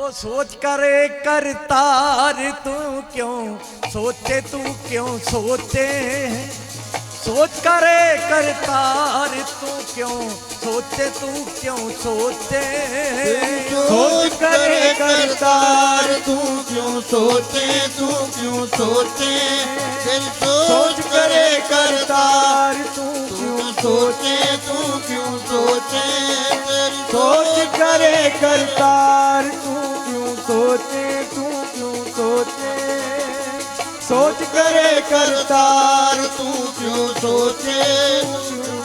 ਉਹ ਸੋਚ ਕਰੇ ਕਰਤਾਰ ਤੂੰ ਕਿਉਂ? ਸੋਚੇ ਤੂੰ ਕਿਉਂ ਸੋਚੇ? ਸੋਚ ਕਰੇ ਕਰਤਾਰ ਤੂੰ ਕਿਉਂ? ਸੋਚੇ ਤੂੰ ਕਿਉਂ ਸੋਚੇ? ਸੋਚ ਕਰੇ ਕਰਤਾਰ ਤੂੰ ਕਿਉਂ ਸੋਚੇ? ਤੂੰ ਕਿਉਂ ਸੋਚੇ? ਦਿਲ ਸੋਚ ਕਰੇ ਕਰਤਾਰ ਤੂੰ ਕਿਉਂ ਸੋਚੇ? ਤੂੰ ਕਿਉਂ ਸੋਚੇ? ਸੋਚ ਕਰੇ ਕਰਤਾਰ સોચ કરે કરતાર તું ક્યું સોચે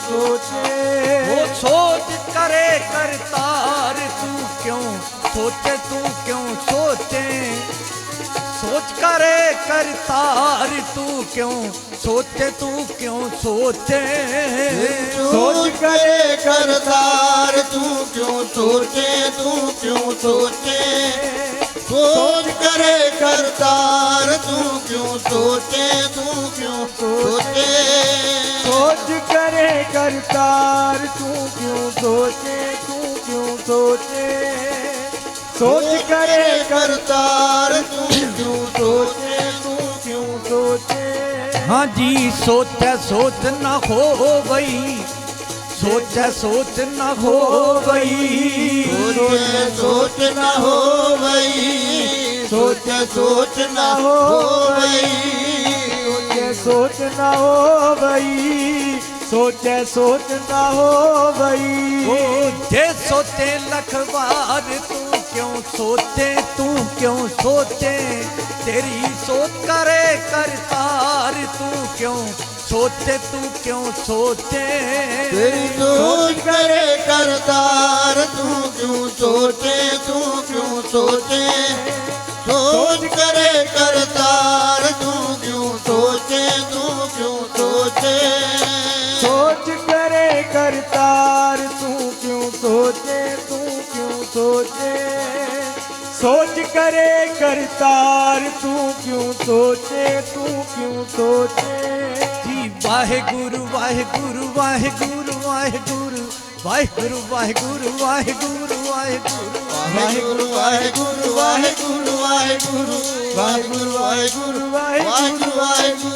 સોચે વો સોચ કરે કરતાર તું ક્યું સોચે તું ક્યું સોચે सोच करे करतार तू क्यों सोचे तू क्यों सोचे सोच करे करतार तू क्यों सोचे तू क्यों सोचे सोच करे करतार ਤੂੰ ਕਿਉਂ ਸੋਚੇ ਸੋਚ ਕਰੇ ਕਰਤਾਰ ਤੂੰ ਕਿਉਂ ਸੋਚੇ ਤੂੰ ਕਿਉਂ ਸੋਚੇ? ਸੋਚ ਕਰੇ ਕਰਤਾਰ ਤੂੰ ਕਿਉਂ ਸੋਚੇ ਤੂੰ ਕਿਉਂ ਸੋਚੇ? ਹਾਂਜੀ ਸੋਚੈ ਸੋਚ ਨਾ ਹੋ ਗਈ ਸੋਚੈ ਸੋਚ ਨਾ ਹੋ ਗਈ ਸੋਚੇ ਸੋਚ ਨਾ ਹੋਵਈ ਸੋਚੇ ਸੋਚ ਨਾ ਹੋਵਈ ਸੋਚੈ ਨਾ ਹੋ ਗਈ ਸੋਚੈ ਸੋਚ ਨਾ ਹੋ ਗਈ ਜੇ ਸੋਚੇ ਲੱਖ ਵਾਰ ਤੂੰ ਕਿਉਂ ਸੋਚੇ ਤੂੰ ਕਿਉਂ ਸੋਚੇ? ਤੇਰੀ ਸੋਚ ਕਰੇ ਕਰਤਾਰ ਤੂੰ ਕਿਉਂ ਸੋਚੇ ਤੂੰ ਕਿਉਂ ਸੋਚੇ? ਤੇਰੀ ਸੋਚ ਕਰੇ ਕਰਤਾਰ ਤੂੰ ਕਿਉਂ ਸੋਚੇ ਤੂੰ ਕਿਉਂ ਸੋਚੇ? ਸੋਚ ਕਰੇ ਕਰੇ ਕਰਤਾਰ ਤੂੰ ਕਿਉਂ ਸੋਚੇ ਤੂੰ ਕਿਉਂ ਸੋਚੇ ਸੋਚ ਕਰੇ ਕਰਤਾਰ ਤੂੰ ਕਿਉਂ ਸੋਚੇ ਤੂੰ ਕਿਉਂ ਸੋਚੇ ਜੀ ਵਾਹਿਗੁਰੂ ਵਾਹਿਗੁਰੂ ਵਾਹਿਗੁਰੂ ਵਾਹਿਗੁਰੂ ਵਾਹਿਗੁਰੂ ਵਾਹਿਗੁਰੂ ਵਾਹਿਗੁਰੂ ਵਾਹਿਗੁਰੂ ਵਾਹਿਗੁਰੂ ਵਾਹਿਗੁਰੂ ਵਾਹਿਗੁਰੂ ਵਾਹਿਗੁਰੂ ਵਾਹਿਗੁਰੂ ਵਾਹਿਗੁਰੂ ਵਾਹਿਗੁਰੂ ਵਾਹਿਗੁਰੂ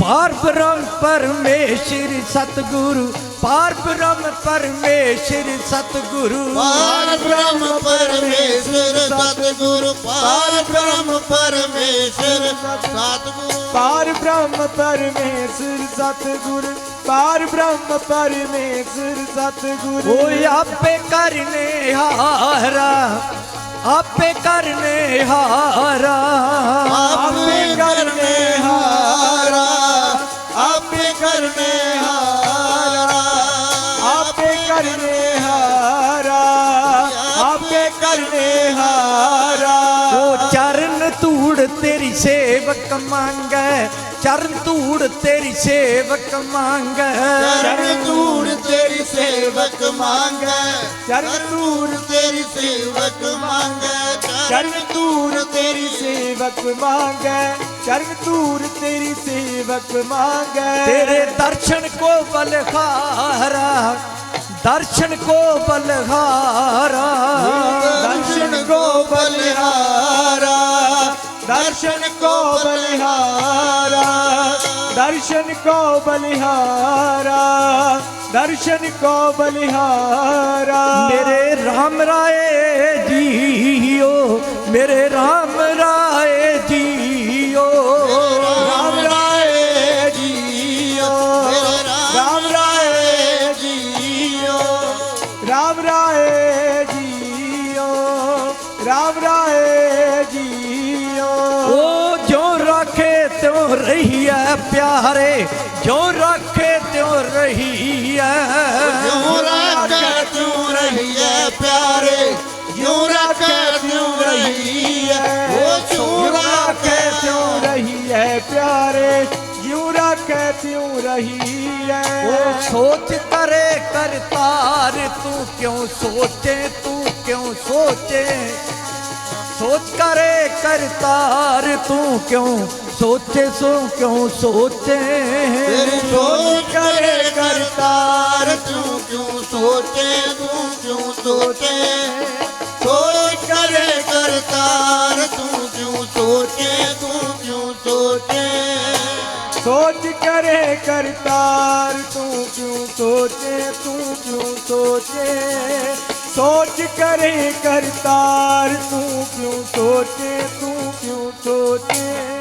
ਪਾਰ ਬ੍ਰਹਮ ਪਰਮੇਸ਼ਰ ਸਤਿਗੁਰੂ ਪਾਰ ਬ੍ਰਹਮ ਪਰਮੇਸ਼ਰ ਸਤਿਗੁਰੂ। ਪਾਰ ਬ੍ਰਹਮ ਪਰਮੇਸ਼ਰ ਸਤਿਗੁਰੂ ਪਾਰ ਬ੍ਰਹਮ ਪਰਮੇਸ਼ਰ ਸਤਿਗੁਰੂ। ਪਾਰ ਬ੍ਰਹਮ ਪਰਮੇਸ਼ਰ ਸਤਿਗੁਰ ਪਾਰ ਬ੍ਰਹਮ ਪਰਮੇਸ਼ਰ ਸਤਿਗੁਰ। ਓਏ ਆਪੇ ਕਰਨੇ ਹਾਰਾ ਆਪੇ ਕਰਨੇ ਹਾਰਾ। ਆਪੇ ਕਰਨੇ ਹਾਰਾ ਆਪੇ ਕਰਨੇ ਹਾਰਾ। ਉਹ ਚਰਨ ਧੂੜ ਤੇਰੀ ਸੇਵਕ ਮੰਗੈ ਚਰਨ ਧੂੜ ਤੇਰੀ ਸੇਵਕ ਮੰਗੈ। ਚਰਨ ਧੂੜ ਤੇਰੀ ਸੇਵਕ ਮੰਗੈ ਚਰਨ ਧੂੜ ਤੇਰੀ ਸੇਵਕ ਮੰਗੈ ਚਰਨ ਧੂੜ ਤੇਰੀ ਸੇਵਕ ਮੰਗੈ ਚਰਨ ਧੂੜ ਤੇਰੀ ਸੇਵਕ ਮੰਗੈ। ਤੇਰੇ ਦਰਸ਼ਨ ਕੋ ਬਲਖਾਰਾ ਦਰਸ਼ਨ ਕੋ ਬਲਹਾਰਾ ਦਰਸ਼ਨ ਕੋ ਬਲਿਹਾਰਾ ਦਰਸ਼ਨ ਕੋ ਬਲਿਹਾਰਾ ਦਰਸ਼ਨ ਕੋ ਬਲਿਹਾਰਾ ਦਰਸ਼ਨ ਕੋ ਬਲਿਹਾਰਾ ਮੇਰੇ RAM ਰਾਏ ਜੀਓ ਮੇਰੇ RAM ਰਾਏ ਜੀਓ। ਰਾਮ ਰਾਏ ਜੀਓ। ਓ ਜੋ ਰੱਖੇ ਤਿਉ ਰਹੀਐ ਪਿਆਰੇ ਜੋ ਰੱਖੇ ਤਿਉ ਰਹੀਐ। ਜੋ ਰੱਖੇ ਤਿਉ ਰਹੀਐ ਪਿਆਰੇ ਜੋ ਰੱਖੇ ਤਿਉ ਰਹੀਐ। ਓ ਜੋ ਰੱਖੇ ਤਿਉ ਰਹੀਐ ਪਿਆਰੇ ਜਿਉ ਰੱਖੇ ਤਿਉ ਰਹੀਐ। ਓ ਸੋਚ ਕਰੇ ਕਰਤਾਰ ਤੂੰ ਕਿਉਂ ਸੋਚੇ ਤੂੰ ਕਿਉਂ ਸੋਚੇ? ਸੋਚ ਕਰੇ ਕਰਤਾਰ ਤੂੰ ਕਿਉਂ? ਸੋਚੇ ਸੋ ਕਿਉਂ ਸੋਚੇ? ਤੇਰੀ ਸੋਚ ਕਰੇ ਕਰਤਾਰ ਤੂੰ ਕਿਉਂ ਸੋਚੇ? ਤੂੰ ਕਿਉਂ ਸੋਚੇ? ਸੋਚ ਕਰੇ ਕਰਤਾਰ ਤੂੰ ਕਿਉਂ ਸੋਚੇ? ਤੂੰ ਕਿਉਂ ਸੋਚੇ? ਸੋਚ ਕਰੇ ਕਰਤਾਰ ਤੂੰ ਕਿਉਂ ਸੋਚੇ? ਤੂੰ ਕਿਉਂ ਸੋਚੇ? सोच करे करतार तू क्यों सोचे तू क्यों सोचे